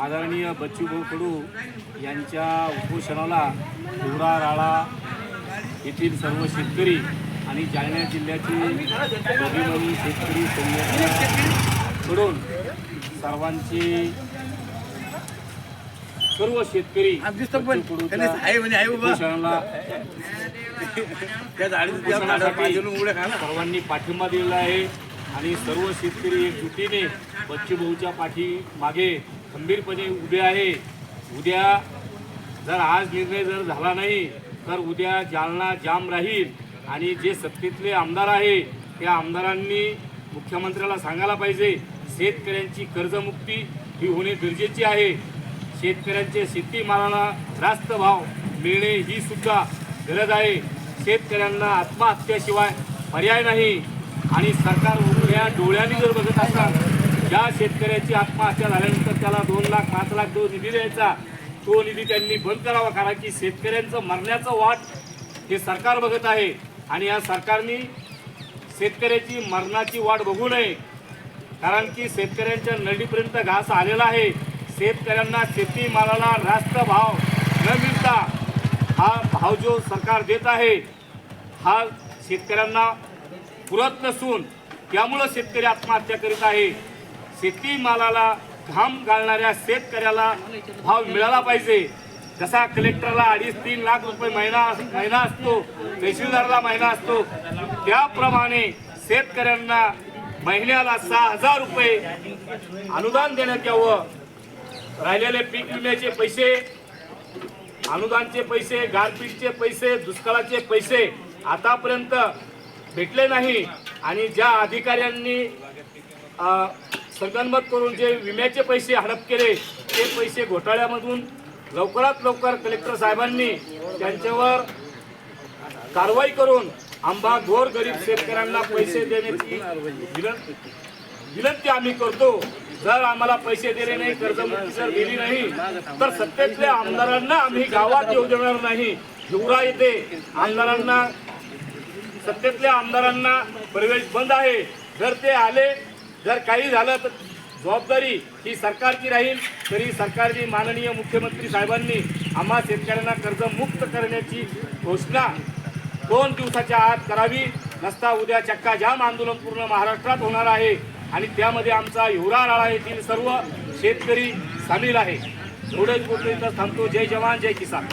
आदरणीय बच्चूभाऊ कडू यांच्या उपोषणाला हिवरा राळा येथील सर्व शेतकरी आणि जालना जिल्ह्याचे अभिमानी शेतकरी संघटनेकडून सर्वांची सर्व शेतकरी सर्वांनी पाठिंबा दिलेला आहे आणि सर्व शेतकरी एकजुटीने बच्चू भाऊच्या पाठीमागे खंबीरपणे उभे आहे. उद्या जर आज निर्णय जर झाला नाही तर उद्या जालना जाम राहील. आणि जे सत्तेतले आमदार आहे त्या आमदारांनी मुख्यमंत्र्याला सांगायला पाहिजे शेतकऱ्यांची कर्जमुक्ती ही होणे गरजेची आहे. शेतकऱ्यांचे शेतीमालाला रास्त भाव मिळणे ही सुद्धा गरज आहे. शेतकऱ्यांना आत्महत्याशिवाय पर्याय नाही. आणि सरकार या डोळ्यांनी जर बघत असाल शेतकऱ्याची आत्महत्या झाल्यानंतर त्याला दोन लाख पाच लाख जो निधी द्यायचा तो निधी त्यांनी बंद करावा कारण की शेतकऱ्यांचं मरण्याचं वाट हे सरकार बघत आहे. आणि या सरकारने शेतकऱ्याची मरणाची वाट बघू नये. कारण की शेतकऱ्यांच्या नडीपर्यंत घास आलेला आहे. शेतकऱ्यांना शेतीमालाला रास्त भाव न मिळता हा भाव जो सरकार देत आहे हा शेतकऱ्यांना पुरत नसून त्यामुळं शेतकरी आत्महत्या करीत आहे. शेतीमालाला घाम घालणाऱ्या शेतकऱ्याला भाव मिळाला पाहिजे. जसा कलेक्टरला अडीच तीन लाख रुपये महिना महिना असतो तहसीलदारला महिना असतो त्याप्रमाणे शेतकऱ्यांना महिन्याला सहा हजार रुपये अनुदान देण्यात यावं. राहिलेले पीक विम्याचे पैसे अनुदानचे पैसे गारपीटचे पैसे दुष्काळाचे पैसे आतापर्यंत भेटले नाही. आणि ज्या अधिकाऱ्यांनी संगनमत करून जे विम्याचे पैसे हडप केले ते पैसे घोटाळ्यामधून लवकरात लवकर कलेक्टर साहेबांनी त्यांच्यावर कारवाई करून आंबा गोर गरीब शेतकऱ्यांना पैसे देण्याची विनंती विनंती आम्ही करतो. जर आम्हाला पैसे दिले नाही कर्जमुक्ती जर दिली नाही तर सत्तेतल्या आमदारांना आम्ही गावात येऊ देणार नाही. हिवरा येथे आमदारांना सत्तेतल्या आमदारांना प्रवेश बंद आहे. जर ते आले जर काही झालं तर जबाबदारी ही सरकारची राहील तरी सरकारची माननीय मुख्यमंत्री साहेबांनी आम्हा शेतकऱ्यांना कर्जमुक्त करण्याची घोषणा दोन दिवसाच्या आत करावी. नसता उद्या चक्का जाम आंदोलन पूर्ण महाराष्ट्रात होणार आहे आणि त्यामध्ये आमचा युवरा राळा येथील सर्व शेतकरी सामील आहे. एवढेच गोष्टी थांबतो. जय जवान जय किसान.